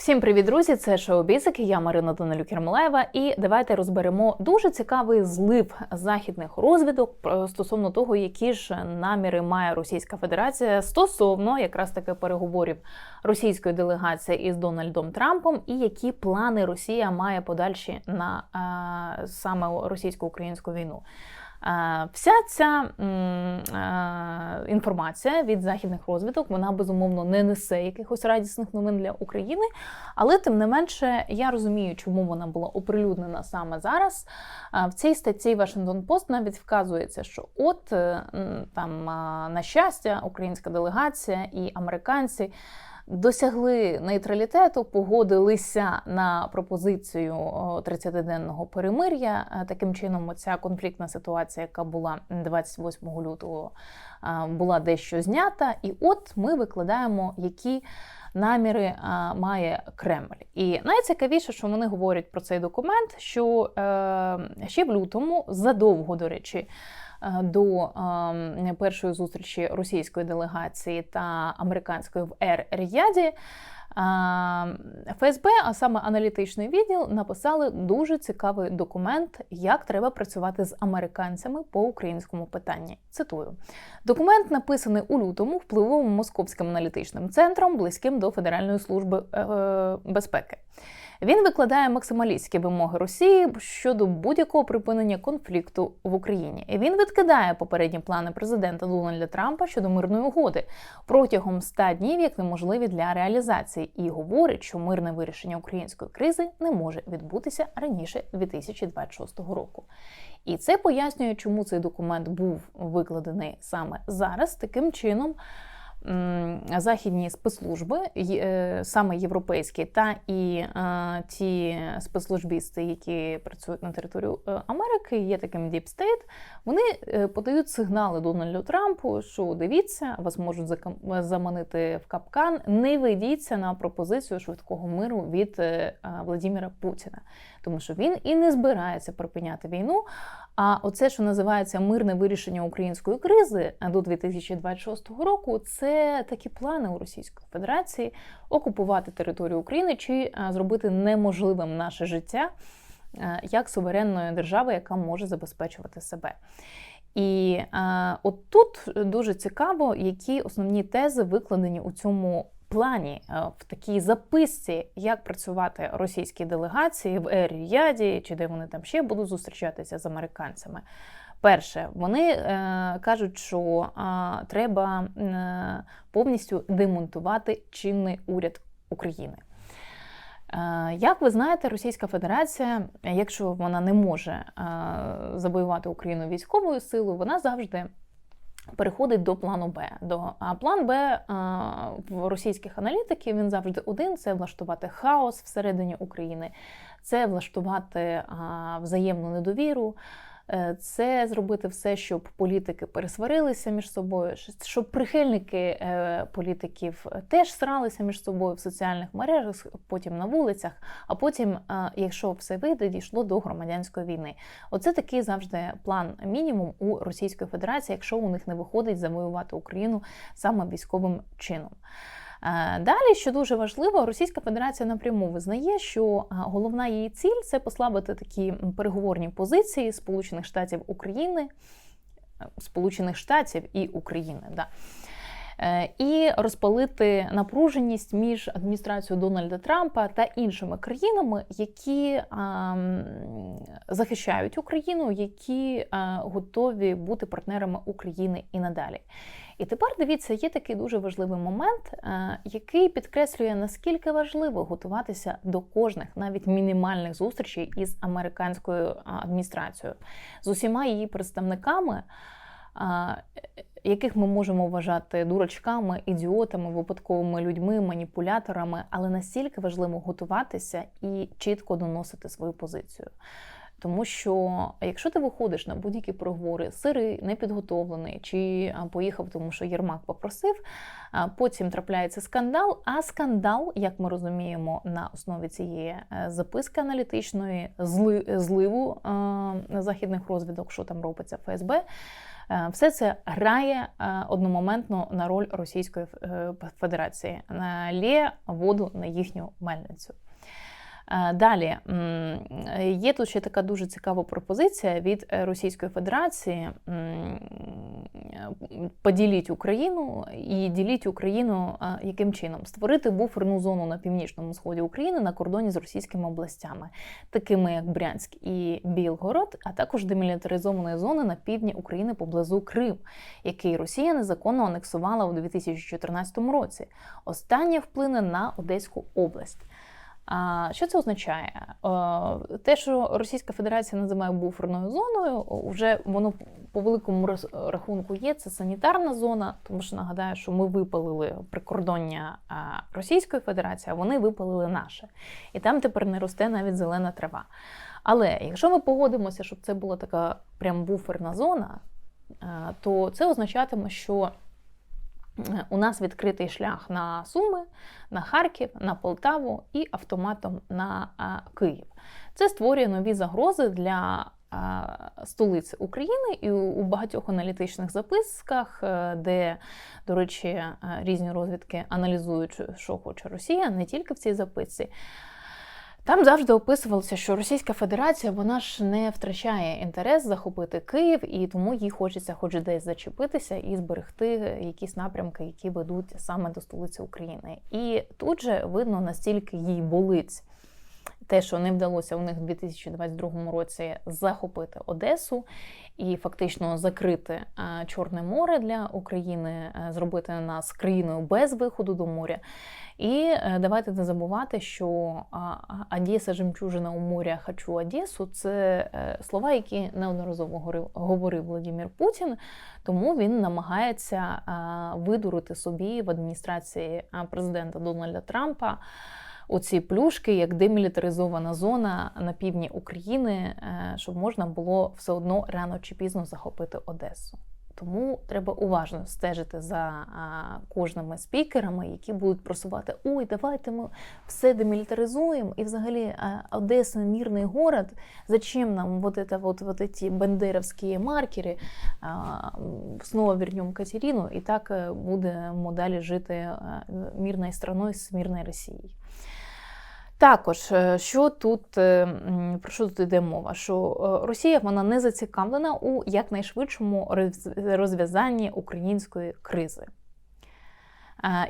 Всім привіт, друзі! Це шоу Бізик, Я Марина Данилюк Ярмолаєва. І давайте розберемо дуже цікавий злив західних розвідок стосовно того, які ж наміри має Російська Федерація стосовно якраз таки переговорів російської делегації із Дональдом Трампом, і які плани Росія має подальші на е, саме російсько-українську війну. Вся ця інформація від західних розвідок вона безумовно не несе якихось радісних новин для України, але тим не менше я розумію, чому вона була оприлюднена саме зараз. В цій статті Washington Post навіть вказується, що от е, там на щастя українська делегація і американці. Досягли нейтралітету, погодилися на пропозицію 30-денного перемир'я. Е, Таким чином, оця конфліктна ситуація, яка була 28 лютого, е, була дещо знята. І от ми викладаємо, які наміри е, має Кремль. І найцікавіше, що вони говорять про цей документ, що ще в лютому, задовго до речі. Е, До е, першої зустрічі російської делегації та американської в Ер Ріяді е, ФСБ, а саме аналітичний відділ, написали дуже цікавий документ, як треба працювати з американцями по українському питанні. Цитую: документ написаний у лютому впливовим московським аналітичним центром, близьким до Федеральної служби е, безпеки. Він викладає максималістські вимоги Росії щодо будь-якого припинення конфлікту в Україні. Він відкидає попередні плани президента Дональда Трампа щодо мирної угоди протягом 100 днів як неможливі для реалізації, і говорить, що мирне вирішення української кризи не може відбутися раніше 2026 року. І це пояснює, чому цей документ був викладений саме зараз. Таким чином, західні спецслужби, е, саме європейські, та і е, ті спецслужбісти, які працюють на території е, Америки, є таким Deep State, вони подають сигнали Дональду Трампу, що дивіться, вас можуть заманити в капкан. Не ведіться на пропозицію швидкого миру від Владіміра Путіна, тому що він і не збирається припиняти війну. А оце, що називається мирне вирішення української кризи до 2026 року, це такі плани у Російської Федерації окупувати територію України чи зробити неможливим наше життя е, як суверенної держави, яка може забезпечувати себе. І е, от тут дуже цікаво, які основні тези викладені у цьому плані е, в такій записці, як працювати російській делегації в Ер-Ріяді, чи де вони там ще будуть зустрічатися з американцями. Перше, вони е, кажуть, що е, треба повністю демонтувати чинний уряд України. Як ви знаєте, Російська Федерація, якщо вона не може завоювати Україну військовою силою, вона завжди переходить до плану Б. До а план Б е, в російських аналітиків він завжди один: це влаштувати хаос всередині України, це влаштувати взаємну недовіру. Е, Це зробити все, щоб політики пересварилися між собою, щоб прихильники е, політиків теж сралися між собою в соціальних мережах, потім на вулицях, а потім, е, якщо все вийде, дійшло до громадянської війни. Оце такий завжди план мінімум у Російської Федерації, якщо у них не виходить завоювати Україну саме військовим чином. Е, Далі, що дуже важливо, Російська Федерація напряму визнає, що е, головна її ціль це послабити такі переговорні позиції Сполучених Штатів України, е, Сполучених Штатів і України. Да. І розпалити напруженість між адміністрацією Дональда Трампа та іншими країнами, які ам, захищають Україну, які а, готові бути партнерами України і надалі. І тепер дивіться, є такий дуже важливий момент, е, який підкреслює, наскільки важливо готуватися до кожних, навіть мінімальних зустрічей із американською адміністрацією, з усіма її представниками. яких ми можемо вважати дурачками, ідіотами, випадковими людьми, маніпуляторами, але настільки важливо готуватися і чітко доносити свою позицію. Тому що якщо ти виходиш на будь-які проговори, сирий, непідготовлений, чи поїхав, тому що Єрмак попросив, потім трапляється скандал. А скандал, як ми розуміємо, на основі цієї е, записки аналітичної зли- зливу е, західних розвідок, що там робиться ФСБ. Е, Все це грає одномоментно на роль Російської Федерації, лє воду на їхню мельницю. Е, Далі є тут ще така дуже цікава пропозиція від е, Російської Федерації: поділіть Україну і діліть Україну е, яким чином? Створити буферну зону на північному сході України на кордоні з російськими областями, такими як Брянськ і Білгород, а також демілітаризованої зони на півдні України поблизу Крим, який Росія незаконно анексувала у 2014 році. Останнє вплине на Одеську область. А що це означає? Е, Те, що Російська Федерація називає буферною зоною, вже воно по великому рахунку є. Це санітарна зона, тому що нагадаю, що ми випалили прикордоння Російської Федерації, а вони випалили наше. І там тепер не росте навіть зелена трава. Але якщо ми погодимося, щоб це була така прям буферна зона, е, то це означатиме, що е, у нас відкритий шлях на Суми, на Харків, на Полтаву і автоматом на Київ. Це створює нові загрози для а, столиці України і у, у багатьох аналітичних записках, е, де, до речі, е, різні розвідки аналізують, що хоче Росія, не тільки в цій записці. Там завжди описувалося, що Російська Федерація вона ж не втрачає інтерес захопити Київ, і тому їй хочеться хоч десь зачепитися і зберегти якісь напрямки, які ведуть саме до столиці України. І тут же видно, настільки їй болить те, що не вдалося у них в 2022 році захопити Одесу і фактично закрити Чорне море для України, е, зробити нас країною без виходу до моря. І е, давайте не забувати, що Одеса жемчужина у моря хочу Одесу це е, слова, які неодноразово говорив, Владимир Путін. Тому він намагається видурити собі в адміністрації президента Дональда Трампа оці плюшки, як демілітаризована зона на півдні України, е, щоб можна було все одно рано чи пізно захопити Одесу. Тому треба уважно стежити за кожними спікерами, які будуть просувати: ой, давайте ми все демілітаризуємо, і взагалі Одеса мирний город. Зачем нам вот это вот, вот эти бандеровські маркери? А, м, снова вернем Катерину, і так е, будемо далі жити е, мирною страною з мирною Росією. Також, е, що тут е, про що тут йде мова? Що е, Росія вона не зацікавлена у якнайшвидшому роз- розв'язанні української кризи.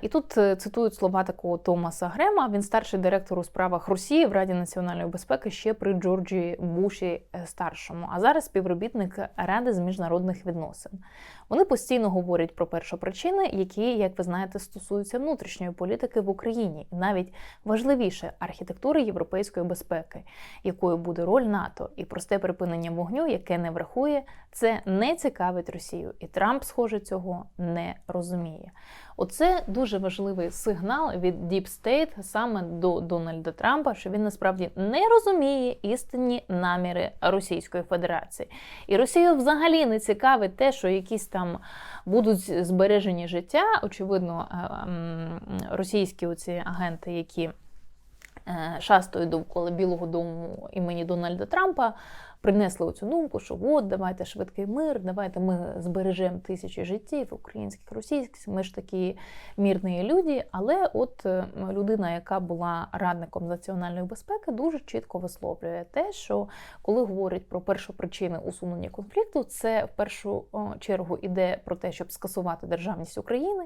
І тут е, цитують слова такого Томаса Грема. Він старший директор у справах Росії в Раді національної безпеки ще при Джорджі Буші е, старшому, а зараз співробітник Ради з міжнародних відносин. Вони постійно говорять про першопричини, які, як ви знаєте, стосуються внутрішньої політики в Україні, і навіть важливіше архітектури європейської безпеки, якою буде роль НАТО, і просте припинення вогню, яке не врахує, це не цікавить Росію, і Трамп, схоже, цього не розуміє. Оце дуже важливий сигнал від Deep State саме до Дональда Трампа, що він насправді не розуміє істинні наміри Російської Федерації. І Росію взагалі не цікавить те, що якісь там будуть збережені життя. Очевидно, е, російські оці агенти, які е, довкола Білого Дому імені Дональда Трампа, принесли оцю думку, що от давайте швидкий мир, давайте ми збережемо тисячі життів, українських, російських, ми ж такі мірні люди. Але от е, людина, яка була радником національної безпеки, дуже чітко висловлює те, що коли говорять про першопричини усунення конфлікту, це в першу чергу іде про те, щоб скасувати державність України.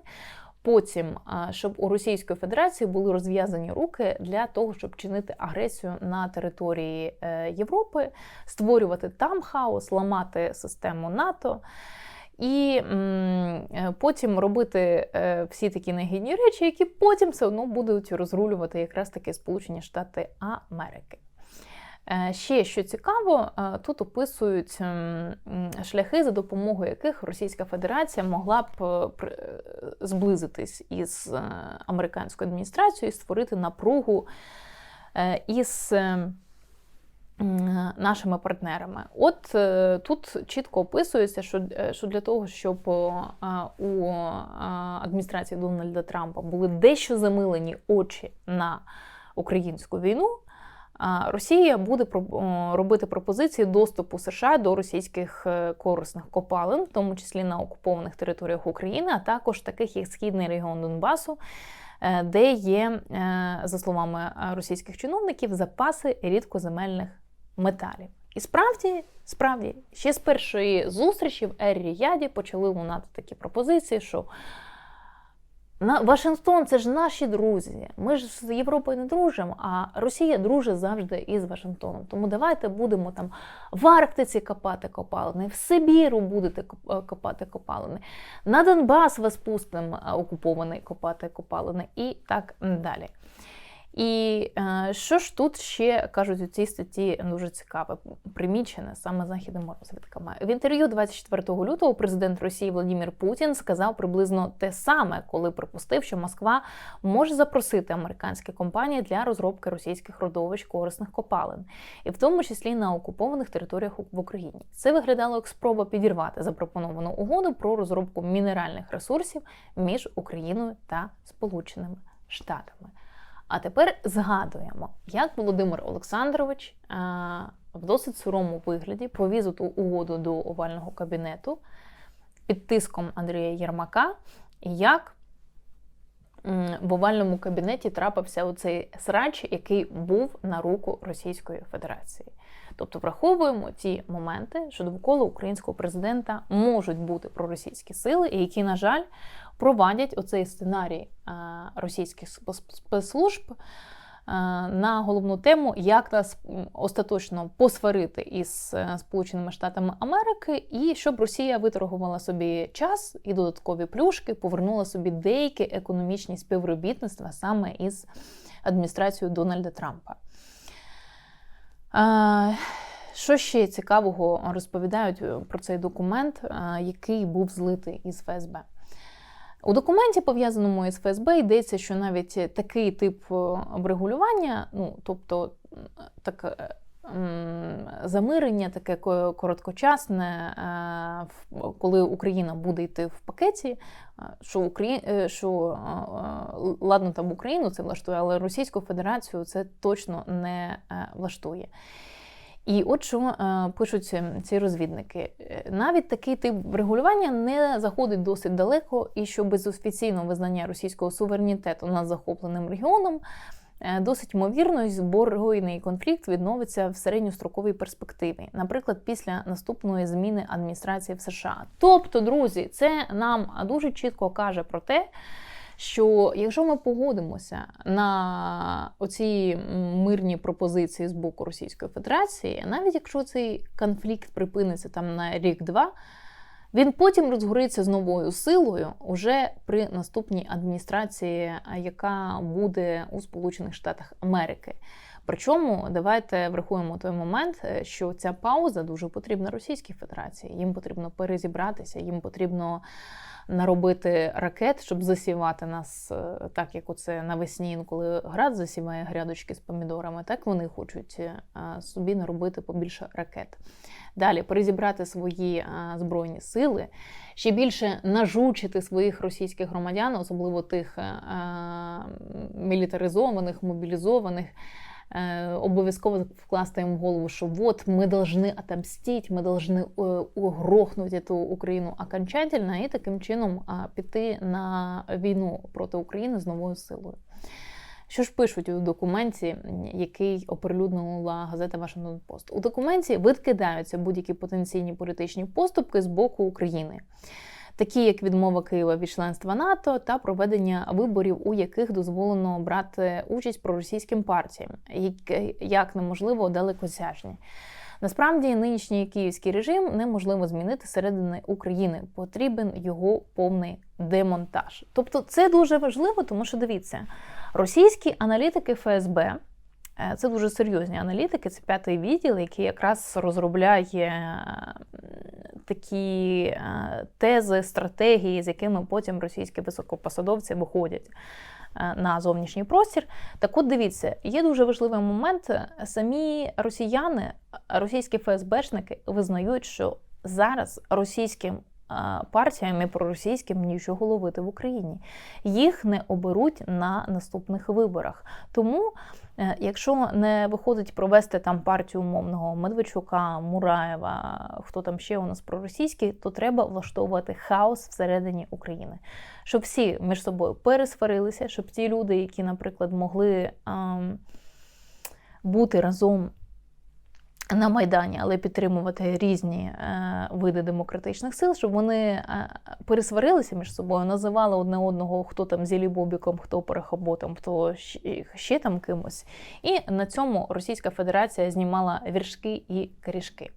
Потім, щоб у Російської Федерації були розв'язані руки для того, щоб чинити агресію на території е, Європи, створювати там хаос, ламати систему НАТО. І е, потім робити е, всі такі негідні речі, які потім все одно будуть розрулювати якраз таки Сполучені Штати Америки. Е, Ще що цікаво, е, тут описують м, м, шляхи, за допомогою яких Російська Федерація могла б е, зблизитись із американською адміністрацією і створити напругу із нашими партнерами. От тут чітко описується, що, для того, щоб у адміністрації Дональда Трампа були дещо замилені очі на українську війну. Росія буде робити пропозиції доступу США до російських е, корисних копалин, в тому числі на окупованих територіях України, а також таких як східний регіон Донбасу, е, де є, е, за словами російських чиновників, запаси рідкоземельних металів. І справді, справді, ще з першої зустрічі в Ер-Ріяді почали лунати такі пропозиції, що на Вашингтон це ж наші друзі. Ми ж з Європою не дружимо, а Росія дружить завжди із Вашингтоном. Тому давайте будемо там в Арктиці копати копалини, в Сибіру будете е, копати копалини, на Донбас вас пустимо е, окупований копати копалини і так далі. І е, що ж тут ще кажуть у цій статті дуже цікаве, примічене саме західними розвідками. В інтерв'ю 24 лютого президент Росії Владимир Путін сказав приблизно те саме, коли припустив, що Москва може запросити американські компанії для розробки російських родовищ корисних копалин, і в тому числі на окупованих територіях в Україні. Це виглядало як спроба підірвати запропоновану угоду про розробку мінеральних ресурсів між Україною та Сполученими Штатами. А тепер згадуємо, як Володимир Олександрович е, в досить сурому вигляді провіз ту угоду до овального кабінету під тиском Андрія Єрмака, як в овальному кабінеті трапився оцей срач, який був на руку Російської Федерації. Тобто враховуємо ті моменти, що довкола українського президента можуть бути проросійські сили, і які, на жаль, провадять оцей сценарій е, російських спец- спецслужб е, на головну тему, як нас остаточно посварити із е, Сполученими Штатами Америки, і щоб Росія виторгувала собі час і додаткові плюшки, повернула собі деякі економічні співробітництва саме із адміністрацією Дональда Трампа. Е, Що ще цікавого розповідають е, про цей документ, е, який був злитий із ФСБ? У документі, пов'язаному із ФСБ, йдеться, що навіть такий тип обрегулювання, врегулювання, ну тобто так, е, замирення, таке короткочасне, е, коли Україна буде йти в пакеті, е, що Украї... е, що ладно там Україну це влаштує, але Російську Федерацію це точно не влаштує. І от що пишуть ці- ці розвідники. Навіть такий тип регулювання не заходить досить далеко, і що без офіційного визнання російського суверенітету над захопленим регіоном досить ймовірно, збройний конфлікт відновиться в середньостроковій перспективі, наприклад, після наступної зміни адміністрації в США. Тобто, друзі, це нам дуже чітко каже про те, що якщо ми погодимося на оці мирні пропозиції з боку Російської Федерації, навіть якщо цей конфлікт припиниться там на рік-два, він потім розгориться з новою силою уже при наступній адміністрації, яка буде у Сполучених Штатах Америки. Причому давайте врахуємо той момент, е, що ця пауза дуже потрібна Російській Федерації. Їм потрібно перезібратися, їм потрібно наробити ракет, щоб засівати нас е, так, як оце навесні, коли град засіває грядочки з помідорами, так вони хочуть е, собі наробити побільше ракет. Далі перезібрати свої е, збройні сили, ще більше нажучити своїх російських громадян, особливо тих е, е, мілітаризованих, мобілізованих. Обов'язково вкласти їм в голову, що от ми повинні отомстити, ми повинні угрохнути цю Україну окончательно і таким чином піти на війну проти України з новою силою. Що ж пишуть у документі, який оприлюднила газета Вашингтон Пост? У документі відкидаються будь-які потенційні політичні поступки з боку України, такі як відмова Києва від членства НАТО та проведення виборів, у яких дозволено брати участь проросійським партіям, які як неможливо далекосяжні. Насправді нинішній київський режим неможливо змінити середини України. Потрібен його повний демонтаж. Тобто, це дуже важливо, тому що дивіться, російські аналітики ФСБ. е, Це дуже серйозні аналітики, це п'ятий відділ, який якраз розробляє е, такі е, тези, стратегії, з якими потім російські високопосадовці виходять на зовнішній простір. Так от дивіться, є дуже важливий момент. Самі росіяни, російські ФСБшники визнають, що зараз російським партіям і проросійським нічого ловити в Україні. Їх не оберуть на наступних виборах. Тому, е, якщо не виходить провести там партію умовного Медведчука, Мураєва, хто там ще у нас проросійський, то треба влаштовувати хаос всередині України, щоб всі між собою пересварилися, щоб ті люди, які, наприклад, могли. Бути разом на Майдані, але підтримувати різні е, види демократичних сил, щоб вони е, пересварилися між собою, називали одне одного, хто там зілі Бобіком, хто Перехоботом, хто ще, там кимось. І на цьому Російська Федерація знімала віршки і корішки.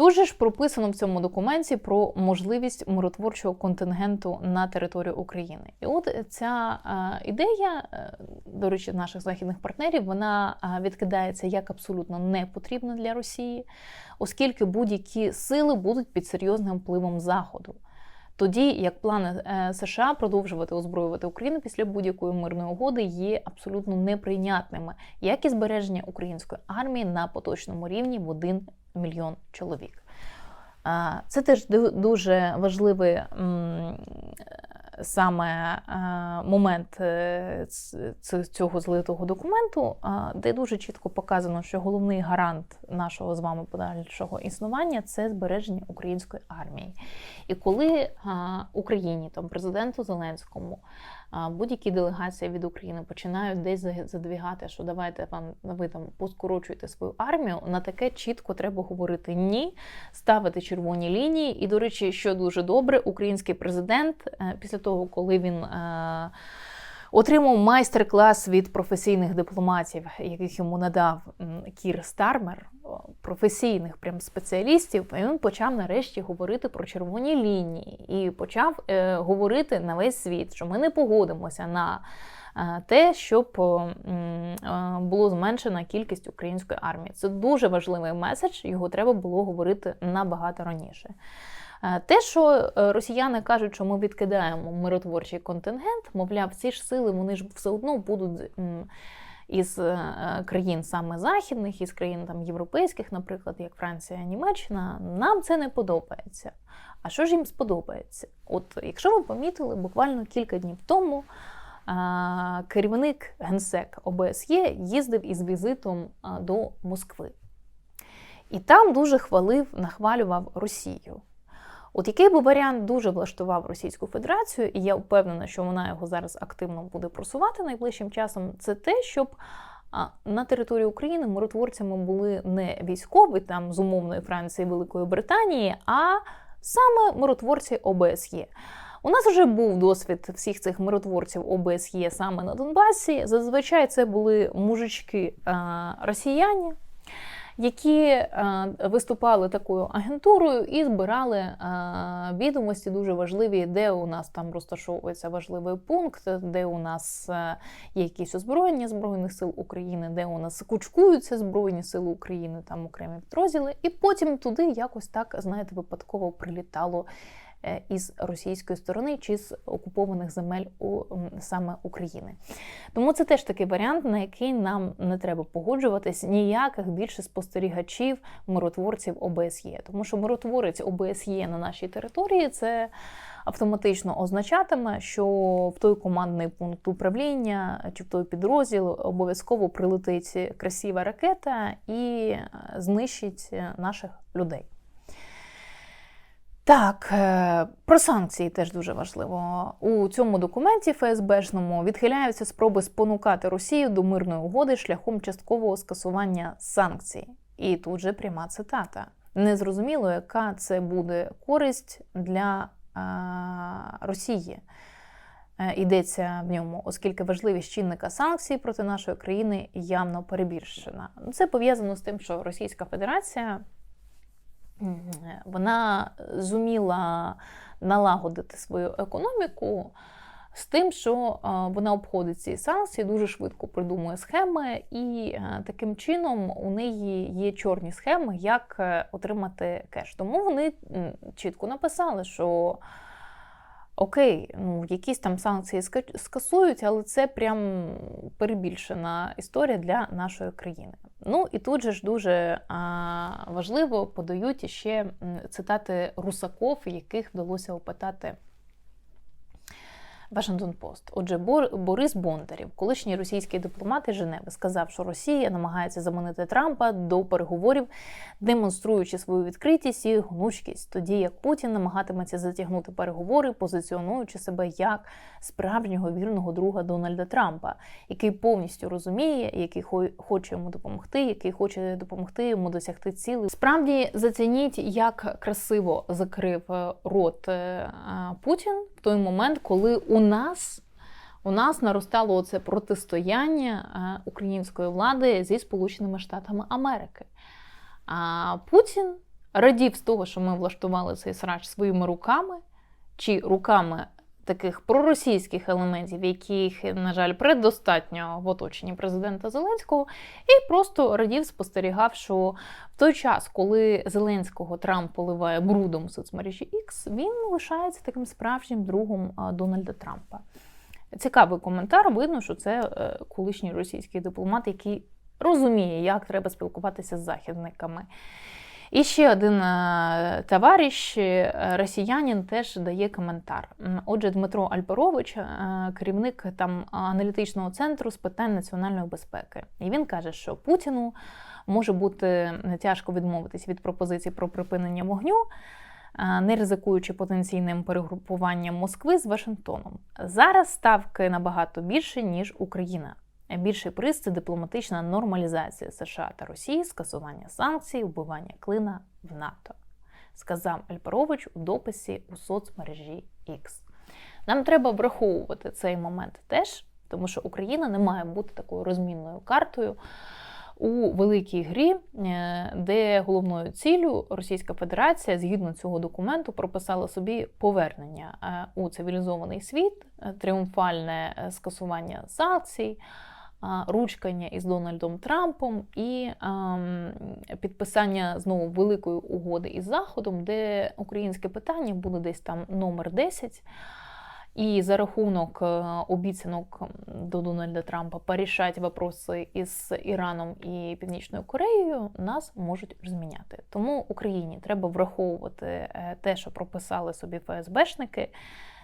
Е, же ж прописано в цьому документі про можливість миротворчого контингенту на територію України. І от ця е, ідея, е, до речі, наших західних партнерів, вона е, відкидається як абсолютно не потрібна для Росії, оскільки будь-які сили будуть під серйозним впливом Заходу. Тоді як плани США продовжувати озброювати Україну після будь-якої мирної угоди є абсолютно неприйнятними, як і збереження української армії на поточному рівні в один мільйон чоловік. Це теж дуже важливий саме момент е, цього злитого документу, де дуже чітко показано, що головний гарант нашого з вами подальшого існування це збереження української армії. І коли Україні, там президенту Зеленському, будь-які делегації від України починають десь задвігати, що давайте вам ви там поскорочуєте свою армію. На таке чітко треба говорити ні, ставити червоні лінії. І, до речі, що дуже добре, український президент е, після того, коли він. Е, отримав майстер-клас від професійних дипломатів, яких йому надав Кір Стармер, професійних прям спеціалістів. І він почав нарешті говорити про червоні лінії і почав е, говорити на весь світ, що ми не погодимося на е, те, щоб е, було зменшена кількість української армії. Це дуже важливий меседж, його треба було говорити набагато раніше. Е, те, що е, росіяни кажуть, що ми відкидаємо миротворчий контингент, мовляв, ці ж сили вони ж все одно будуть із е, країн саме західних, із країн там європейських, наприклад, як Франція, Німеччина, нам це не подобається. А що ж їм сподобається? От, якщо ви помітили, буквально кілька днів тому. Керівник генсек ОБСЄ їздив із візитом до Москви. І там дуже хвалив, нахвалював Росію. От який би варіант дуже влаштував Російську Федерацію, і я впевнена, що вона його зараз активно буде просувати найближчим часом, це те, щоб на території України миротворцями були не військові там з умовної Франції Великої Британії, а саме миротворці ОБСЄ. У нас вже був досвід всіх цих миротворців ОБСЄ саме на Донбасі. Зазвичай це були мужички росіяни які е, виступали такою агентурою і збирали е, відомості дуже важливі, де у нас там розташовується важливий пункт, де у нас е, є якісь озброєння Збройних сил України, де у нас кучкуються Збройні Сили України, там окремі підрозділи, і потім туди якось так, знаєте, випадково прилітало. Е, із російської сторони чи з окупованих земель у саме України. Тому це теж такий варіант, на який нам не треба погоджуватись ніяких більше спостерігачів, миротворців ОБСЄ. Тому що миротворець ОБСЄ на нашій території це. Автоматично означатиме, що в той командний пункт управління чи в той підрозділ обов'язково прилетить красива ракета і е, знищить е, наших людей. Так, е, про санкції теж дуже важливо. У цьому документі ФСБшному відхиляються спроби спонукати Росію до мирної угоди шляхом часткового скасування санкцій. І тут же пряма цитата. Незрозуміло, яка це буде користь для а, Росії. Е, йдеться в ньому, оскільки важливість чинника санкцій проти нашої країни явно перебільшена. Це пов'язано з тим, що Російська Федерація вона зуміла налагодити свою економіку з тим, що вона обходить ці санкції, дуже швидко придумує схеми, і е, таким чином у неї є чорні схеми, як е, отримати кеш. Тому вони чітко написали, що. Окей, ну якісь там санкції скасують, але це прям перебільшена історія для нашої країни. Ну і тут же ж дуже а, важливо подають ще цитати русаков, яких вдалося опитати. Вашингтон Пост. Отже, Бор- Борис Бондарів, колишній російський дипломат із Женеви, сказав, що Росія намагається заманити Трампа до переговорів, демонструючи свою відкритість і гнучкість, тоді як Путін намагатиметься затягнути переговори, позиціонуючи себе як справжнього вірного друга Дональда Трампа, який повністю розуміє, який хо- хоче йому допомогти, який хоче допомогти йому досягти цілей. Справді зацініть, як красиво закрив е, рот е, е, Путін в той момент, коли у нас. У нас наростало оце протистояння е, української влади зі Сполученими Штатами Америки. А Путін радів з того, що ми влаштували цей срач своїми руками чи руками таких проросійських елементів, яких, на жаль, предостатньо в оточенні президента Зеленського, і просто радів спостерігав, що в той час, коли Зеленського Трамп поливає брудом в соцмережі X, він лишається таким справжнім другом Дональда Трампа. Цікавий коментар. Видно, що це е, колишній російський дипломат, який розуміє, як треба спілкуватися з західниками. І ще один е, товариш, е, росіянин, теж дає коментар. Отже, Дмитро Альперович, е, керівник там аналітичного центру з питань національної безпеки. І він каже, що Путіну може бути тяжко відмовитись від пропозицій про припинення вогню, не ризикуючи потенційним перегрупуванням Москви з Вашингтоном. Зараз ставки набагато більше, ніж Україна. Більший приз це дипломатична нормалізація США та Росії, скасування санкцій, вбивання клина в НАТО, сказав Альперович у дописі у соцмережі X. Нам треба враховувати цей момент теж, тому що Україна не має бути такою розмінною картою у великій грі, е, де головною ціллю Російська Федерація згідно цього документу прописала собі повернення е, у цивілізований світ, е, тріумфальне скасування санкцій. Ручкання із Дональдом Трампом і ем, підписання знову великої угоди із Заходом, де українське питання буде десь там номер 10. І за рахунок е, обіцянок до Дональда Трампа порішати вопроси із Іраном і Північною Кореєю нас можуть розміняти. Тому Україні треба враховувати е, те, що прописали собі ФСБшники,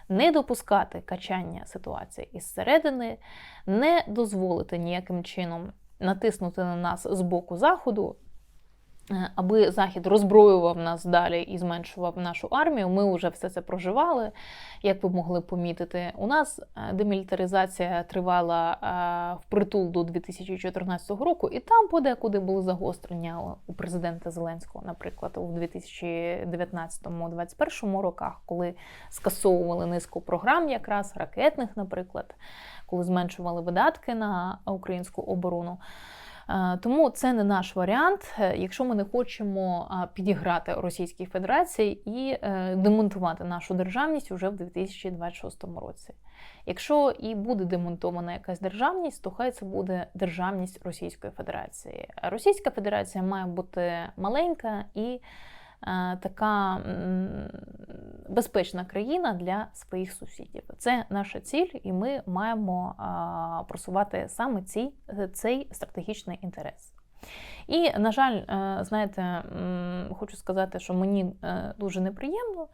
не допускати качання ситуації із середини, не дозволити ніяким чином натиснути на нас з боку заходу. Е, Аби Захід роззброював нас далі і зменшував нашу армію, ми вже все це проживали. Як ви могли помітити, у нас е, демілітаризація тривала е, впритул до 2014 року, і там подекуди були загострення у президента Зеленського, наприклад, у 2019-2021 роках, коли скасовували низку програм, якраз ракетних, наприклад, коли зменшували видатки на українську оборону. Е, Тому це не наш варіант, е, якщо ми не хочемо підіграти Російській Федерації і е, демонтувати нашу державність уже в 2026 році. Якщо і буде демонтована якась державність, то хай це буде державність Російської Федерації. Російська Федерація має бути маленька і така безпечна країна для своїх сусідів. Це наша ціль, і ми маємо просувати саме ці, цей стратегічний інтерес. І, на жаль, е, знаєте, хочу сказати, що мені е, дуже неприємно,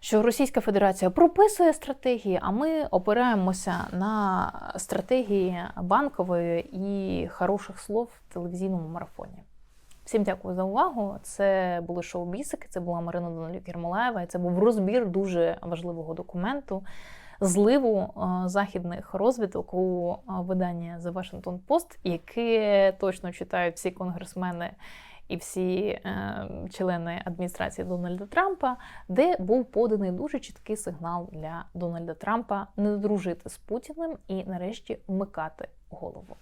що Російська Федерація прописує стратегії, а ми опираємося на стратегії банкової і хороших слов в телевізійному марафоні. Всім дякую за увагу. Це були шоу Бісики, це була Марина Данилюк Єрмолаєва, це був розбір дуже важливого документу, зливу е, західних розвідок у е, виданні The Washington Post, яке точно читають всі конгресмени і всі е, члени адміністрації Дональда Трампа, де був поданий дуже чіткий сигнал для Дональда Трампа не дружити з Путіним і нарешті вмикати голову.